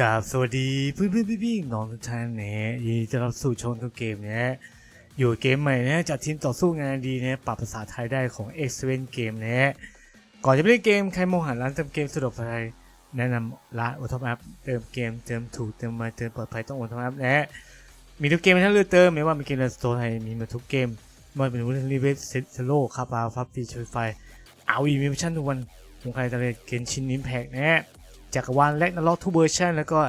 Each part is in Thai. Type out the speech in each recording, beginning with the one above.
กราบสวัสดีเพื่อนเพื่อนพี่พี่น้องทุกท่านนะยินดีต้อนรับสู่ช่องทุกเกมนะอยู่เกมใหม่นะจากทีมต่อสู้งานดีนะปรับภาษาไทยได้ของ x อ e n Game นะก่อนจะไปเล่นเกมใครมองหาร้านเติมเกมสะดวกสบายแนะนำร้านอุทมแอปเติมเกมเติมถูกเติมไวเติมปลอดภัยต้องอุทมแอปนะมีทุกเกมให้ท่านเลือกเติมไม่ว่ามีเกมในสโตร์ไทยมีมาทุกเกมไม่ว่าเป็นวุ้นรีเวสเซตโลคาบาฟับฟีช่วยไฟเอาอีมิชชั่นทุกวันวงใครตะเลเกนชินนิมแพกนะ จักรวาลและนรกทุกเวอร์ชันแล้วก็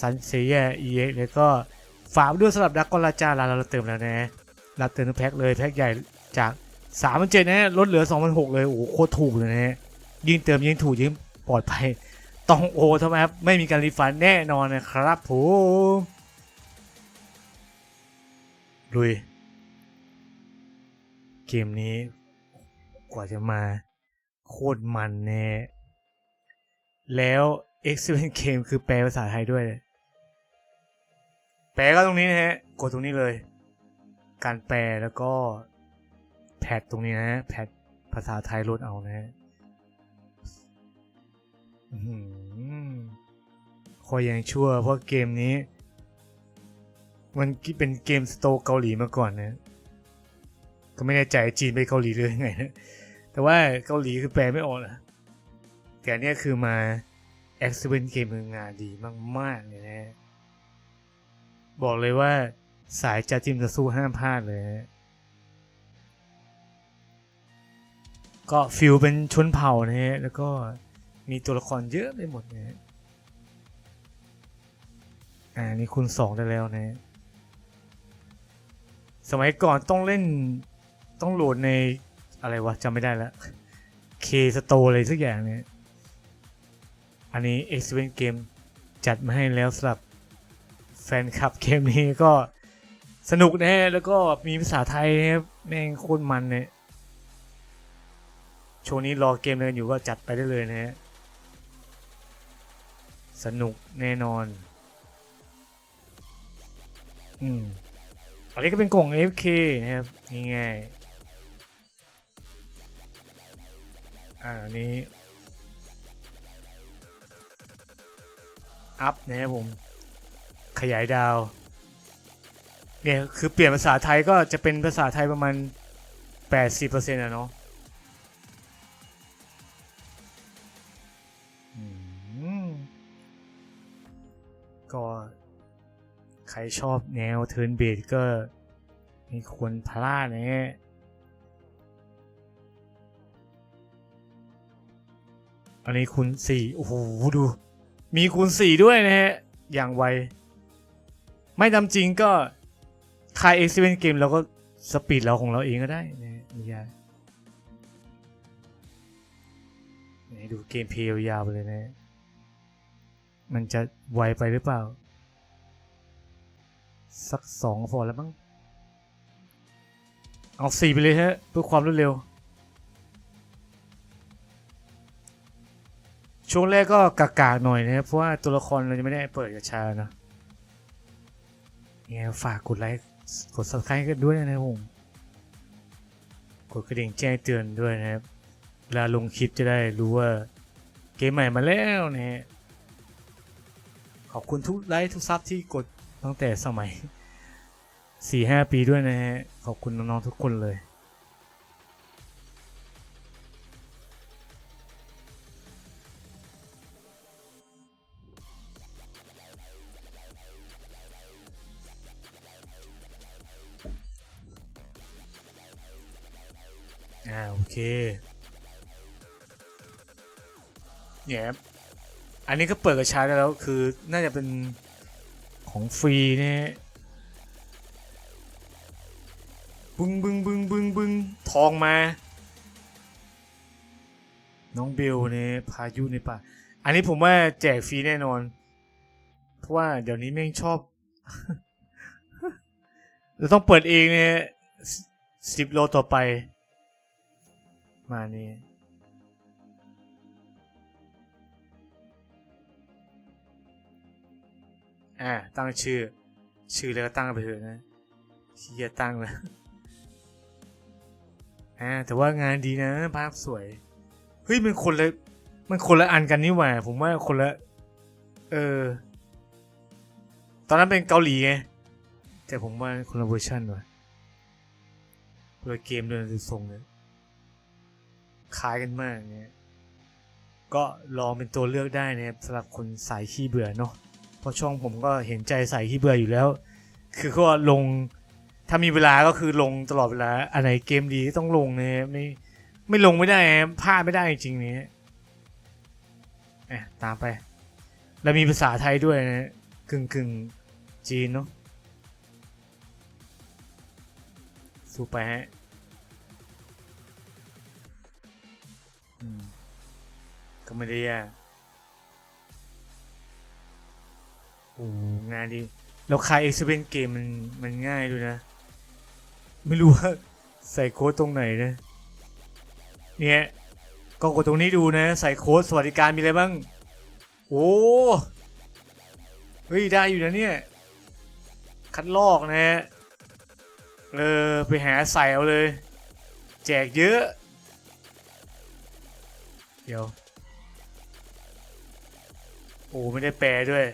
ซันเซียเอเอ็กแล้วก็ฝากด้วยสำหรับดักกอนลาจาลาเราเติมแล้วนะเรับเติมทุกแพ็คเลยแพ็คใหญ่จาก3ามพันเจ็ดนะลดเหลือ2 0 0 6เลยโอ้โหโคตรถูกเลยนะยิ่งเติมยิ่งถูกยิ่งปลอดภัยต้องโอทำไมครับไม่มีการรีฟันแน่นอนนะครับผมลุย เกมนี้กว่าจะมาโคตรมันแน่ แล้ว Excellent Game คือแปลภาษาไทยด้วย แปลก็ตรงนี้นะฮะ กดตรงนี้เลย การแปลแล้วก็แพทตรงนี้นะฮะ แพทภาษาไทยลดเอานะฮะอื้อหือคอยยังชั่วเพราะเกมนี้ มันเป็นเกมสโตเกาหลีมาก่อนนะ ก็ไม่แน่ใจจีนไปเกาหลีเลยยังไงนะ แต่ว่าเกาหลีคือแปลไม่ออกนะ แต่เนี่ยคือมา e x c e l l e n t Game งานดีมากๆเลยนะ บอกเลยว่าสายจะจิมจะสู้ห้ามพลาดเลยนะก็ฟิลเป็นชนเผ่านะฮะ แล้วก็มีตัวละครเยอะไปหมดนะฮะ อ่า นี่คุณสองได้แล้วนะ สมัยก่อนต้องเล่นต้องโหลดในอะไรวะจำไม่ได้ล้ว K Store อะไรสักอย่างเนี่ย อันนี้ x p e r i n Game จัดมาให้แล้วสำหรับแฟนคลับเกมนี้ก็สนุกแนะฮะแล้วก็มีภาษาไทยนะครับแม่งโคตรมันเนี่ยช่วงนี้รอเกมเดินอยู่ก็จัดไปได้เลยนะฮะสนุกแน่นอน อืมอันนี้ก็เป็นกล่อง FK นะครับง่ายๆอ่าอัน อัพนะครับผมขยายดาวเนี่ยคือเปลี่ยนภาษาไทยก็จะเป็นภาษาไทยประมาณ 80%อะเนาะก็ใครชอบแนวเทิร์นเบดก็ไม่ควรพลาดนะฮะอันนี้คุณสี่โอ้โห ดู มีคูณสี่ด้วยนะฮะ อย่างไว ไม่ทำจริงก็คายเอ็กซ์เวนเกมเราก็สปีดเราของเราเองก็ได้นะไม่ยากนี่ดูเกมเพลย์ยาวไปเลยนะฮะมันจะไวไปหรือเปล่า สักสองพอแล้วมั้งเอาสี่ไปเลยฮะ เพื่อความรวดเร็ว ช่วงแรกก็กากาหน่อยนะครับ เพราะว่าตัวละครเราจะไม่ได้เปิดกระชานะยังไงฝากกดไลค์ กด subscribe กันด้วยนะครับผม กดกระดิ่งแจ้งเตือนด้วยนะครับ เวลาลงคลิปจะได้รู้ว่าเกมใหม่มาแล้วนะฮะ ขอบคุณทุกไลค์ทุกซับที่กดตั้งแต่สมัย 4-5 ปีด้วยนะฮะ ขอบคุณน้องๆทุกคนเลย อ่าโอเคเนี่ยบอันนี้ก็เปิดกระชาได้แล้วคือน่าจะเป็นของฟรีเนี่ยบึ้งบึ้งบึ้งบึ้งบึ้งทองมา น้องเบลเนี่ยพายุในป่าอันนี้ผมว่าแจกฟรีแน่นอน เพราะว่าเดี๋ยวนี้แม่งชอบเราต้องเปิดเองเนี่ยสิบโลต่อไป มานี่อ่าตั้งชื่อ ชื่อแล้วก็ตั้งไปเถอะนะที่จะตั้งเลยอ่าแต่ว่างานดีนะภาพสวย เฮ้ยมันคนละมันคนละอันกันนี่หว่า ผมว่าคนละ เออ ตอนนั้นเป็นเกาหลีไง แต่ผมว่าคนละเวอร์ชันว่ะคนละเกมด้วยดูทรงเลย คล้ายกันมากเนี่ยก็ลองเป็นตัวเลือกได้นะครับสำหรับคนสายขี้เบื่อเนาะเพราะช่องผมก็เห็นใจสายขี้เบื่ออยู่แล้ว คือก็ลงถ้ามีเวลาก็คือลงตลอดเวลาอันไหนเกมดีต้องลงนะไม่ไม่ลงไม่ได้พลาดไม่ได้จริงๆเนี่ยเอ๊ะตามไป แล้วมีภาษาไทยด้วยนะกึ่งกึ่งจีนเนาะสู้ไปฮะ ก็ไม่ได้แย่โอ้งานดี แล้วคายเอ็กซ์เพนเกมมันมันง่ายด้วยนะ ไม่รู้ว่าใส่โค้ดตรงไหนนะ เนี่ยก็กดตรงนี้ดูนะ ใส่โค้ดสวัสดิการมีอะไรบ้าง โอ้เฮ้ย ได้อยู่นะเนี่ย คัดลอกนะฮะเออไปหาใส่เอาเลย แจกเยอะ เดี๋ยว โอ้ไม่ได้แปลด้วย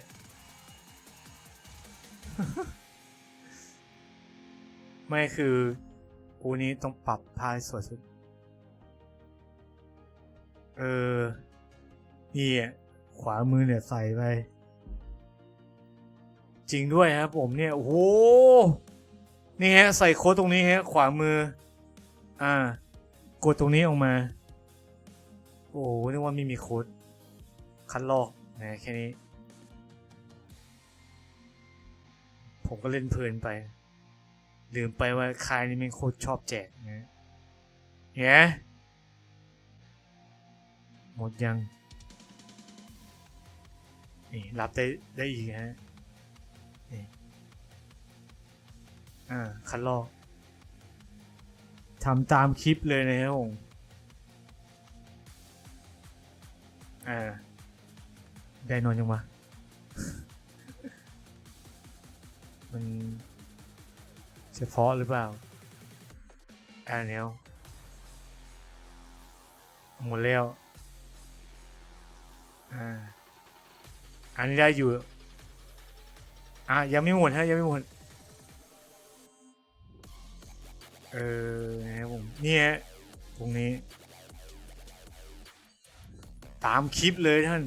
ไม่คือกูนี้ต้องปรับพายสวยสุด เออ นี่อะขวามือเนี่ยใส่ไป จริงด้วยครับผมเนี่ย โอ้โห นี่ฮะ ใส่โค้ดตรงนี้ฮะ ขวามือ อ่ากดตรงนี้ออกมาโอ้โหนึกว่าไม่มีโค้ดคัดลอกนะแค่นี้ ผมก็เล่นเพลินไป ลืมไปว่าคายนี่มันโคตรชอบแจกนะเนี่ยหมดยัง นี่ รับได้ได้อีกฮะนี่อ่าคัดลอกทำตามคลิปเลยนะครับผม อ่าได้นอนยังวะ มัน เฉพาะหรือเปล่าอ่าเนี้ยหมดแล้วอ่าอันนี้ได้อยู่ อะยังไม่หมดฮะยังไม่หมด เออนะครับผมเนี่ยตรงนี้ ตามคลิปเลยท่าน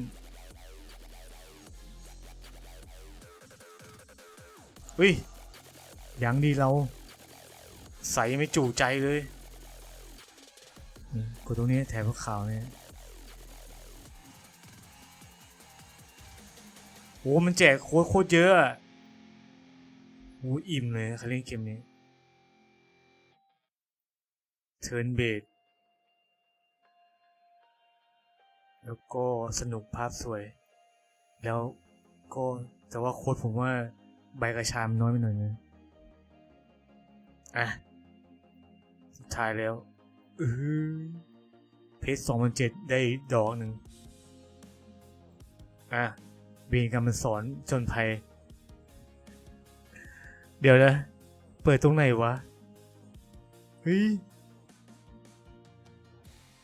เฮ้ยยังดีเรา ใส่ไม่จู่ใจเลยกดตรงนี้แถบขาวเนี่ยโอ้มันแจกโค้ดโคตรเยอะอะโอ้อิ่มเลยเขาเล่นเกมนี้ เทิร์นเบด แล้วก็สนุกภาพสวย แล้วก็แต่ว่าโค้ดผมว่าใบกระชามนน้อยไปหน่อยนะอะ สุดท้ายแล้วเออเพจสองพันเจ็ดได้ดอกหนึ่งอะเบียนกันมันสอนจนภัย เดี๋ยวนะ เปิดตรงไหนวะ เฮ้ย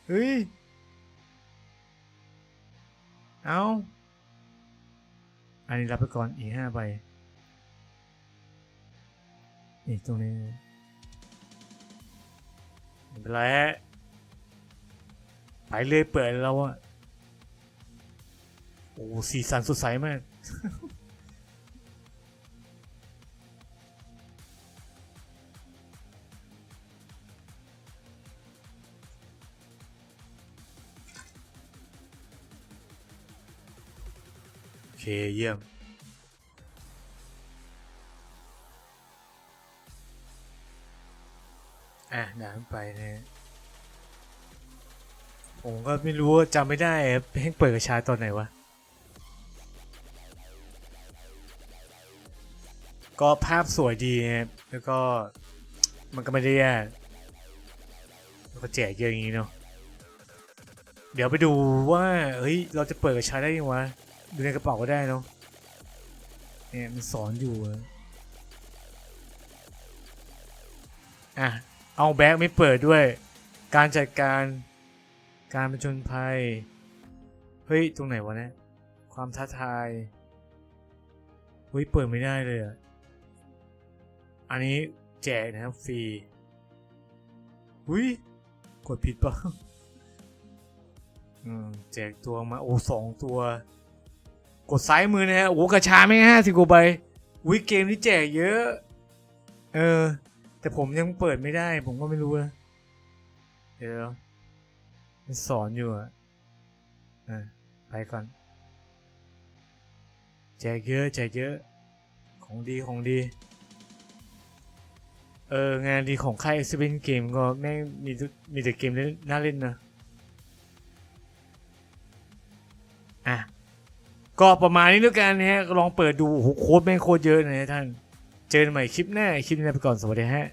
เฮ้ย เอาอันนี้รับไปก่อนอีกห้าใบอีกตรงนี้ไม่เป็นไรฮะไปเลยเปิดแล้วอะโอ้สีสันสดใสมาก เคเยี่ยม อะน้ำไปนะผมก็ไม่รู้จำไม่ได้เพ่งเปิดกระชาตอนไหนวะ ก็ภาพสวยดีนะครับแล้วก็มันก็ไม่ได้แย่แล้วก็แจกเยอะอย่างนี้เนาะเดี๋ยวไปดูว่า เฮ้ย เราจะเปิดกระชาได้ยังวะ ดูในกระเป๋าก็ได้เนาะเนี่ยมันสอนอยู่อะอะ เอาแบ็กไม่เปิดด้วย การจัดการการประจนภัย เฮ้ย ตรงไหนวะเนี่ยความท้าทาย เฮ้ย เปิดไม่ได้เลยอะ อันนี้แจกนะครับฟรีหุ้ย กดผิดปล่าอืมแจกตัวมาโอ้สองตัว กดซ้ายมือนะฮะโอ้กระชาไม่ห้าสิบกว่าใบวิเกมนี้แจกเยอะ เออ แต่ผมยังเปิดไม่ได้ ผมก็ไม่รู้นะเดี๋ยวมันสอนอยู่อะอะไปก่อน แจกเยอะแจกเยอะ ของดีของดี เออ งานดีของค่ายเอ็กซ์เพนเกมก็แม่งมีมีแต่เกมน่าเล่นนะ ก็ประมาณนี้แล้วกันนะฮะลองเปิดดูโอ้โหโค้ดแม่งโคตรเยอะนะฮะท่าน เจอกันใหม่คลิปหน้าคลิปนี้ลาไปก่อนสวัสดีฮะ